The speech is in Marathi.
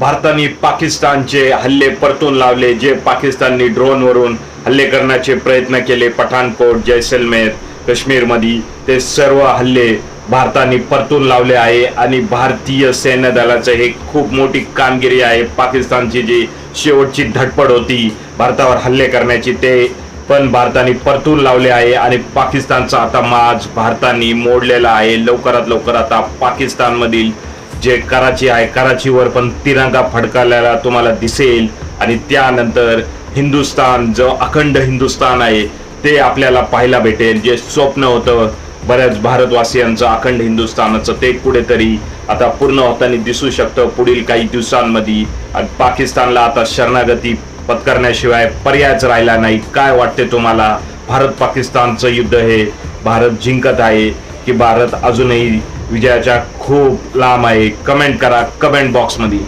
भारताने पाकिस्तानचे हल्ले परतून लावले जे पाकिस्ताननी ड्रोनवरून हल्ले करण्याचे प्रयत्न केले. पठाणकोट जैसलमेर काश्मीरमध्ये ते सर्व हल्ले भारताने परतून लावले आहे आणि भारतीय सैन्य दलाचं हे खूप मोठी कामगिरी आहे. पाकिस्तानची जी शेवटची धडपड होती भारतावर हल्ले करण्याची ते पण भारताने परतून लावले आहे आणि पाकिस्तानचा आता माज भारताने मोडलेला आहे. लवकरात लवकर आता पाकिस्तानमधील जे कराची आहे कराचीवर पण तिरंगा फडकावलेला तुम्हाला दिसेल. आणि त्यानंतर हिंदुस्तान जो अखंड हिंदुस्तान आहे ते आपल्याला पाहायला भेटेल. जे स्वप्न होतं बऱ्याच भारतवासियांचं अखंड हिंदुस्थानाचं ते कुठेतरी आता पूर्ण होताना दिसू शकतं पुढील काही दिवसांमध्ये. आणि पाकिस्तानला आता शरणागती पत्करण्याशिवाय पर्यायच राहिला नाही. काय वाटते तुम्हाला? भारत पाकिस्तानचं युद्ध हे भारत जिंकत आहे की भारत अजूनही विजयाच्या खूप लांब आहे. कमेंट करा कमेंट बॉक्समध्ये